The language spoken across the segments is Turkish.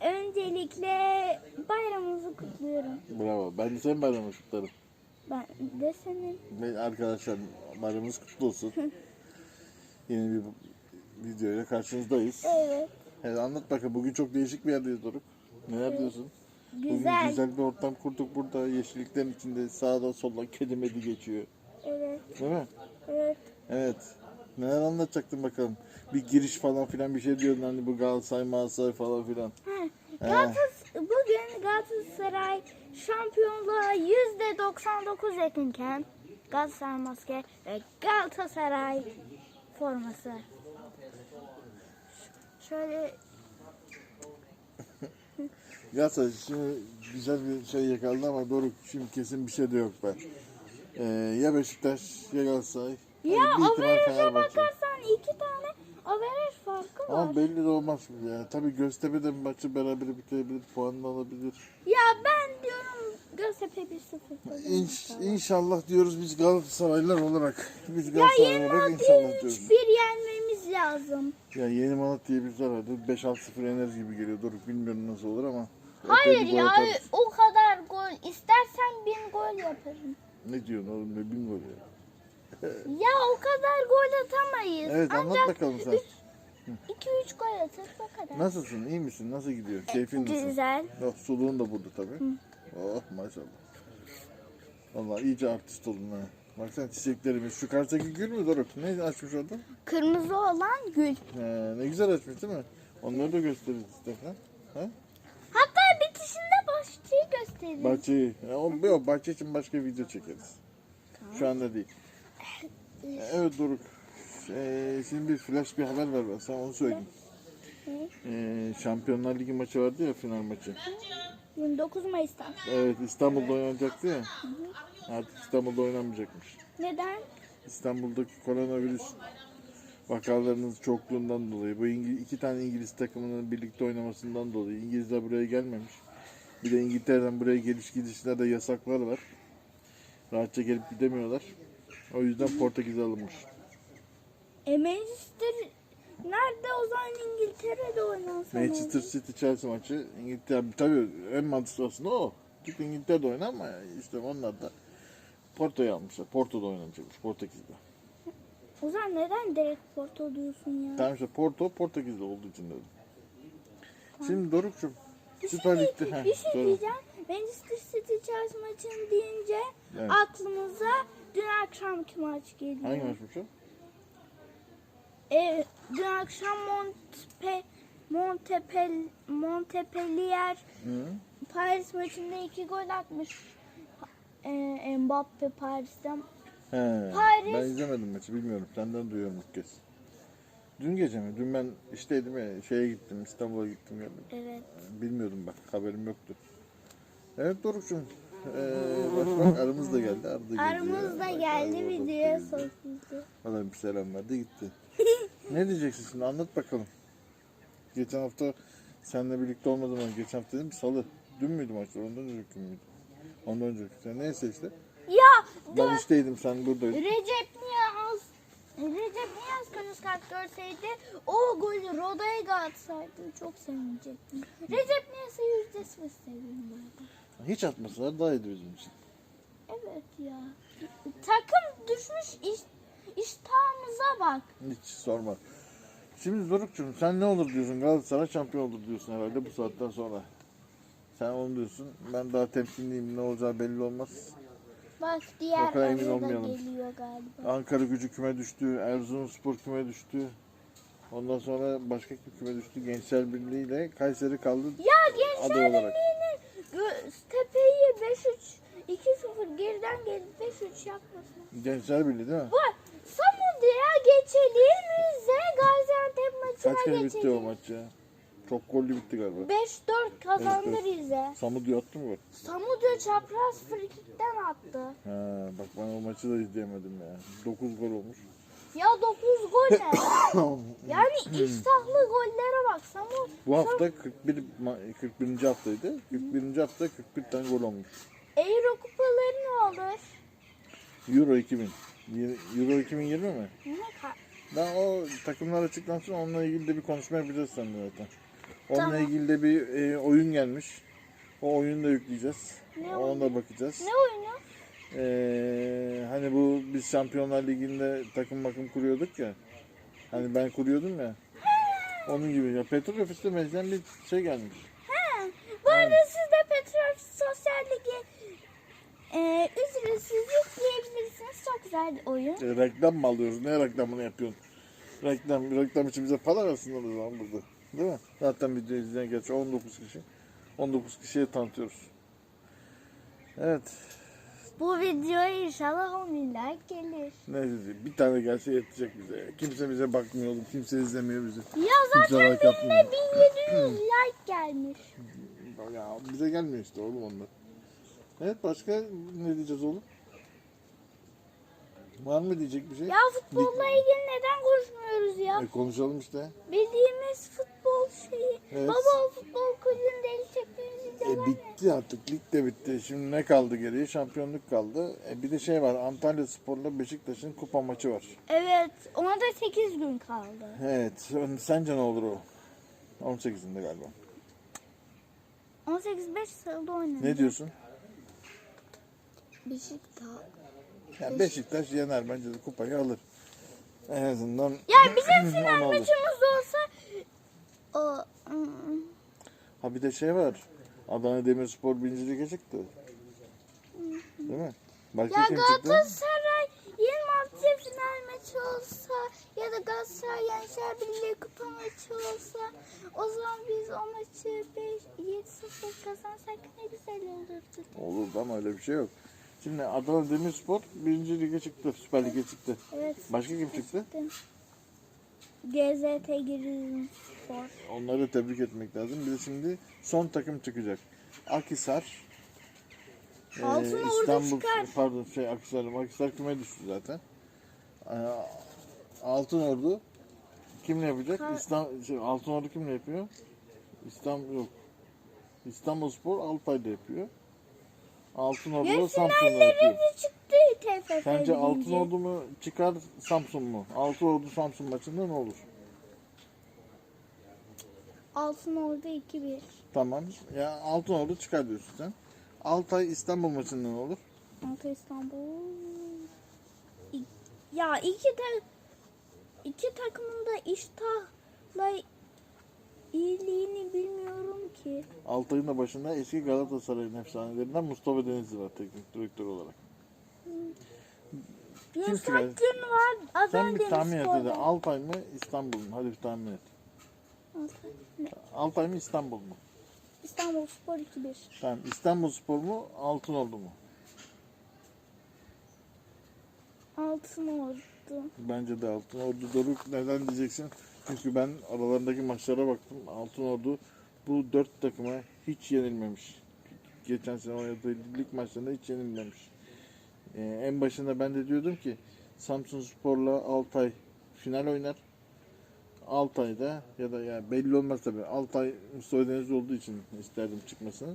öncelikle bayramımızı kutluyorum. Bravo. Ben de senin bayramını kutlarım. Ben de senin. Ve arkadaşlar bayramınız kutlu olsun. Yeni bir videoyla karşınızdayız. Evet. Evet, anlat bakalım. Bugün çok değişik bir yerdeyiz Doruk. Neler diyorsun? Bugün Güzel. güzel bir ortam kurduk burada. Yeşilliklerin içinde sağdan soldan kedi medi geçiyor. Evet. Değil mi? Evet. Evet. Neler anlatacaktın bakalım? Bir giriş falan filan bir şey diyordun hani bu Galatasaray Galatasaray falan filan. Ha, Galatasaray, bugün Galatasaray şampiyonluğa yüzde 99 yakınken Galatasaray maske ve Galatasaray forması. Ş- Şöyle Galatasaray şimdi güzel bir şey yakaladı ama Doruk şimdi kesin bir şey de yok be. Ee, ya Beşiktaş ya Galatasaray. Ya Hadi bir ihtimal averaja bakarsan iki tane averaj farkı var. Ama belli de olmaz gibi ya. Tabii Göztepe de maçı beraber bitirebilir, puan da alabilir. Ya ben diyorum Göztepe 1-0 kazanır. İnş, inşallah diyoruz biz Galatasaraylılar olarak. Biz Ya Galatasaray yeni olarak inşallah diyoruz. 3-1 yenmemiz lazım. Ya yeni Malatya'yı biz herhalde 5-6-0 yeneriz gibi geliyor. Doruk bilmiyorum nasıl olur ama. Hayır ya atarız. o kadar gol istersen bin gol yaparım. Ne diyorsun oğlum ne bin gol ya. Ya o kadar gol atamayız. Evet anlat Ancak bakalım sen. 2-3 gol atarız o kadar. Nasılsın? iyi misin? Nasıl gidiyor? Keyfin nasıl? Güzel. Oh, soluğun da burada tabii. Oh maşallah. Vallahi iyice artist oldun ha. Baksana çiçeklerimiz. Şu karşıdaki gül mü Doruk? Ne açmış orada? Kırmızı olan gül. He, ne güzel açmış değil mi? Onları da gösteririz istersen. Ha? Hatta bitişinde bahçeyi gösterir. Bahçeyi. Yok, bahçe için başka video çekeriz. Şu anda değil. Evet Doruk. Ee, şimdi bir flash bir haber ver ben sana onu söyleyeyim. Ee, Şampiyonlar Ligi maçı vardı ya final maçı. 29 Mayıs'ta. Evet İstanbul'da oynanacaktı ya. Artık İstanbul'da oynanmayacakmış. Neden? İstanbul'daki koronavirüs vakalarının çokluğundan dolayı bu İngiliz, iki tane İngiliz takımının birlikte oynamasından dolayı İngilizler buraya gelmemiş. Bir de İngiltere'den buraya geliş gidişlerde yasaklar var. Rahatça gelip gidemiyorlar. O yüzden Portekiz alınmış. E Manchester nerede o zaman İngiltere'de oynansa ne Manchester? City Chelsea maçı İngiltere tabii en mantıklı aslında o. Çünkü İngiltere'de oynar ama işte onlar da Porto'yu almışlar. Porto'da oynanacakmış Portekiz'de. O zaman neden direkt Porto diyorsun ya? Tamam işte Porto Portekiz'de olduğu için dedim. Şimdi Doruk'cum Bir şey, Süper Lig'de bir şey söyle. diyeceğim. Manchester City Chelsea maçını deyince Evet. aklımıza dün akşamki maç geliyor. Hangi maçmış o? E, dün akşam Montpe, Montepel, Montpellier Hı? Paris maçında iki gol atmış. E, Mbappe Paris'ten. He, Paris. Ben izlemedim maçı bilmiyorum. Senden duyuyorum ilk kez. Dün gece mi? Dün ben işteydim ya şeye gittim İstanbul'a gittim geldim. Evet. Bilmiyordum bak haberim yoktu. Evet Doruk'cum. Ee, bak, aramız da geldi. Arada geliyor. Aramız da geldi videoya da soktu. Bana bir selam verdi gitti. ne diyeceksin şimdi anlat bakalım. Geçen hafta seninle birlikte olmadan önce geçen hafta dedim salı. Dün müydü maçlar ondan önceki müydü? Ondan önceki. Sen neyse işte. Ya Ben işteydim sen buradaydın. Recep Niyaz Recep Niyaz kırmızı kart görseydi o golü Roda'ya atsaydı çok sevinecektim. Recep Niyaz'ı yüzde sıfır seviyorum arada. Hiç atmasalar daha iyiydi bizim için. Evet ya. Takım düşmüş iş, iştahımıza bak. Hiç sorma. Şimdi Doruk'cum sen ne olur diyorsun Galatasaray şampiyon olur diyorsun herhalde bu saatten sonra. Sen onu diyorsun. Ben daha temkinliyim ne olacağı belli olmaz. Bak diğer kadar emin olmayalım. geliyor galiba. Ankara gücü küme düştü. Erzurumspor küme düştü. Ondan sonra başka kim küme düştü? Gençler Birliği ile Kayseri kaldı. Ya Gençler olarak. Göztepe'yi 5-3 2-0 geriden gelip 5-3 yapmasın. Gençler Birliği değil mi? Bak Samudya geçelim Rize Gaziantep maçına Kaç kere bitti geçelim. o maç ya? Çok gollü bitti galiba. 5-4 kazandı Evet, Rize. Samudya attı mı gol? Samudya çapraz frikikten attı. Ha, bak ben o maçı da izleyemedim ya. 9 gol olmuş. Ya 9 gol ne? yani iştahlı gollere bak. Samud Bu hafta 41 ma- 41. haftaydı. 41. hafta 41 tane gol olmuş. Euro kupaları ne olur? Euro 2000. Yir- Euro 2020 mi? Ne ka- Ben o takımlar açıklansın onunla ilgili de bir konuşma yapacağız seninle zaten. Onunla Tamam. ilgili de bir e, oyun gelmiş. O oyunu da yükleyeceğiz. Ne Ona da bakacağız. Ne oyunu? Ee, hani bu biz Şampiyonlar Ligi'nde takım makım kuruyorduk ya. Hani ben kuruyordum ya. Onun gibi ya petrol ofiste benzeyen bir şey gelmiş. He. Bu arada siz de Petrol Sosyal Ligi e, ücretsiz yükleyebilirsiniz. Çok güzel bir oyun. E, reklam mı alıyoruz? Ne reklamını yapıyorsun? Reklam, reklam için bize para versinler o zaman burada. Değil mi? Zaten video izleyen geç 19 kişi. 19 kişiye tanıtıyoruz. Evet. Bu videoya inşallah 10 bin like gelir. Ne dedi? Bir tane gelse yetecek bize. Kimse bize bakmıyor oğlum. Kimse izlemiyor bizi. Ya Kimse zaten like atmıyor. birine 1700 like gelmiş. Ya bize gelmiyor işte oğlum onlar. Evet başka ne diyeceğiz oğlum? Var mı diyecek bir şey? Ya futbolla ilgili neden konuşmuyoruz ya? E, konuşalım işte. Bildiğimiz futbol şeyi. Evet. Baba o futbol bitti artık. Lig de bitti. Şimdi ne kaldı geriye? Şampiyonluk kaldı. E, bir de şey var. Antalya Spor'la Beşiktaş'ın kupa maçı var. Evet ona da 8 gün kaldı. Evet. Sence ne olur o? 18'inde galiba. 18-5 sırada oynadı. Ne diyorsun? Beşiktaş. Yani Beşiktaş yener bence de kupayı alır. En azından Ya bizim final maçımız olsa o ım, Ha bir de şey var. Adana Demirspor birinci lige çıktı. Değil mi? Başka ya kim çıktı? Galatasaray 26 final maçı olsa ya da Galatasaray Gençler Birliği kupa maçı olsa o zaman biz o maçı 5 7-0 kazansak ne güzel olurdu. Olur ama öyle bir şey yok. Şimdi Adana Demirspor birinci lige çıktı. Süper Lig'e çıktı. Evet. Başka kim çıktı? GZT Giresun Spor. Onları tebrik etmek lazım. Bir de şimdi son takım çıkacak. Akisar. e, Altınordu çıkar. Pardon şey Akisar. Akisar küme düştü zaten. E, Altınordu kimle yapacak? Ka- İstanbul, şey, Altınordu kimle yapıyor? İstanbul yok. İstanbulspor Altay'da yapıyor. Altınordu Ya da Samsun'da yapıyor. çıktı TFF Sence birinci. Altınordu mu çıkar Samsun mu? Altınordu Samsun maçında ne olur? Altınordu 2-1. Tamam. Ya Altınordu çıkar diyorsun sen. Altay İstanbul maçında ne olur? Altı İstanbul. İ- Ya iki ta iki takımın da iştahla iyiliğini bilmiyorum ki. Altay'ın da başında eski Galatasaray'ın efsanelerinden Mustafa Denizli var teknik direktör olarak. Yunus çıkar? Akgün var. Adana Sen bir tahmin et hadi. var. Altay mı İstanbul mu? Hadi bir tahmin et. Altay. Mı İstanbul mu? İstanbul Spor 2-1. Tamam. İstanbul Spor mu Altınordu mu? Altınordu. Bence de Altınordu Doruk neden diyeceksin? Çünkü ben aralarındaki maçlara baktım. Altınordu bu dört takıma hiç yenilmemiş. Geçen sene oynadığı lig maçlarında hiç yenilmemiş. Ee, en başında ben de diyordum ki Samsun Spor'la Altay final oynar. Altay'da ya da ya belli olmaz tabii. Altay Mustafa Denizli olduğu için isterdim çıkmasını.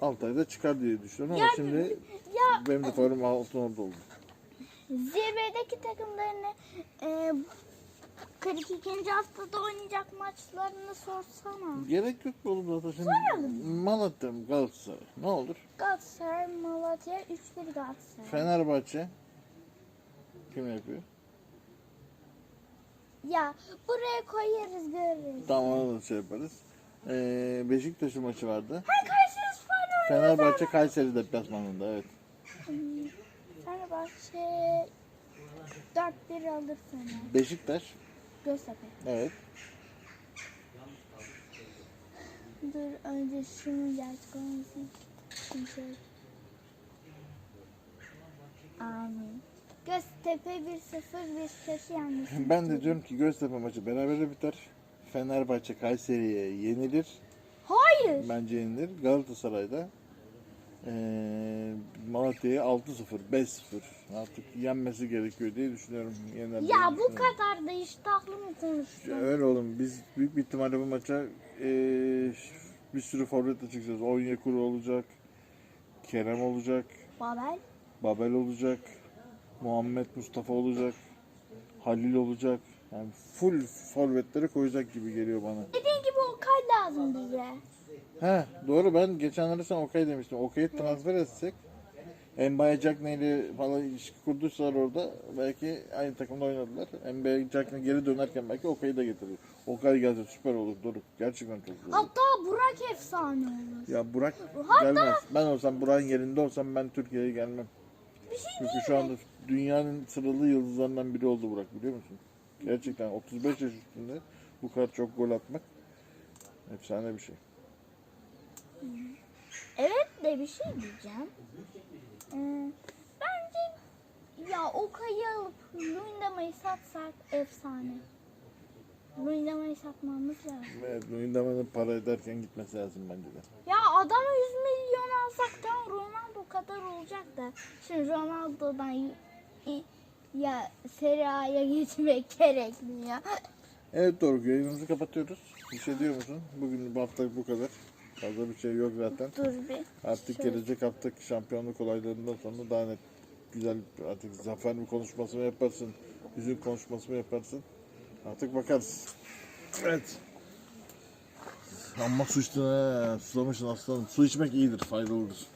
Altay'da çıkar diye düşünüyorum ama Ya- şimdi Ya benim de favorim Altınordu oldu. zirvedeki takımlarını e, 42. haftada oynayacak maçlarını sorsana. Gerek yok oğlum zaten şimdi Malatya mı Galatasaray ne olur? Galatasaray, Malatya 3-1 Galatasaray. Fenerbahçe kim yapıyor? Ya buraya koyarız görürüz. Tamam onu da şey yaparız. Ee, Beşiktaş'ın maçı vardı. Ha Kayseri Spor. Fenerbahçe Kayseri deplasmanında evet. Fenerbahçe 4-1 alır Fener. Beşiktaş Göztepe. evet. Dur önce şunu gerçek olmasın. Şöyle. Amin. Göztepe 1-0 Beşiktaş'ı yenmiş. Ben de diyorum ki Göztepe maçı berabere biter. Fenerbahçe Kayseri'ye yenilir. Hayır. Bence yenilir. Galatasaray'da ee, Malatya'ya 6-0, 5-0 artık yenmesi gerekiyor diye düşünüyorum. Diye Ya bu kadar da iştahlı mı konuştun? Öyle oğlum. Biz büyük bir ihtimalle bu maça eee, bir sürü forvetle çıkacağız. Onyekuru olacak. Kerem olacak. Babel. Babel olacak. Muhammed Mustafa olacak. Halil olacak. Yani full forvetleri koyacak gibi geliyor bana. Dediğin gibi o Okay lazım bize. He doğru ben geçenlerde sen Okay demiştim. Okay'ı transfer etsek Mbaye Cagney ile falan ilişki kurduysalar orada belki aynı takımda oynadılar. Mbaye Cagney geri dönerken belki Okay'ı da getirir. Okay gelse süper olur Doruk. Gerçekten çok güzel olur. Hatta Burak efsane olur. Ya Burak Hatta- gelmez. Ben olsam Burak'ın yerinde olsam ben Türkiye'ye gelmem. Bir şey Çünkü şu anda dünyanın sıralı yıldızlarından biri oldu Burak biliyor musun? Gerçekten 35 yaş üstünde bu kadar çok gol atmak efsane bir şey. Evet de bir şey diyeceğim. Ee, bence ya o kayı alıp Luyendama'yı satsak efsane. Luyendama'yı satmamız lazım. Evet, Luyendama'nın para ederken gitmesi lazım bence de. Ya adama 100 milyon alsak tamam Ronaldo kadar olacak da. Şimdi Ronaldo'dan ya Serie A'ya geçmek gerekmiyor. Evet Doruk yayınımızı kapatıyoruz. Bir şey diyor musun? Bugün bu haftalık bu kadar. Fazla bir şey yok zaten. Dur bir. Artık Şöyle. gelecek haftaki şampiyonluk olaylarından sonra daha net güzel artık zafer mi konuşması mı yaparsın, hüzün konuşması mı yaparsın. Artık bakarız. Evet. Amma su içtin ha. Susamışsın aslanım. Su içmek iyidir, faydalıdır.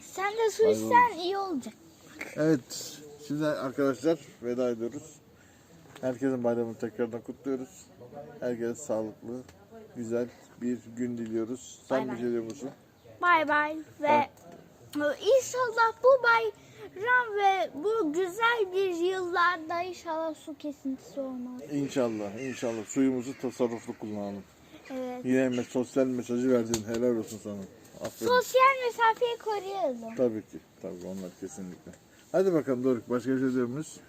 Sen de su Hayır, içsen iyi olacak. Evet. Şimdi arkadaşlar veda ediyoruz. Herkesin bayramını tekrardan kutluyoruz. Herkese sağlıklı, güzel bir gün diliyoruz. Sen bir bay. şey diyor musun? Bay bay ve inşallah bu bayram ve bu güzel bir yıllarda inşallah su kesintisi olmaz. İnşallah, inşallah suyumuzu tasarruflu kullanalım. Evet. Yine me- sosyal mesajı verdin. Helal olsun sana. Aferin. Sosyal mesafeyi koruyalım. Tabii ki. Tabii onlar kesinlikle. Hadi bakalım Doruk. Başka bir şey diyor muyuz?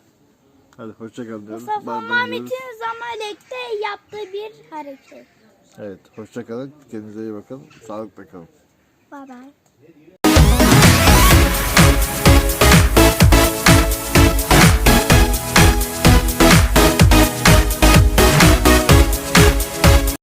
Hadi hoşça kal diyoruz. Mustafa. Mehmet'in Zamalek'te yaptığı bir hareket. Evet hoşça kalın. Kendinize iyi bakın. Sağlıkla kalın. Bay bay.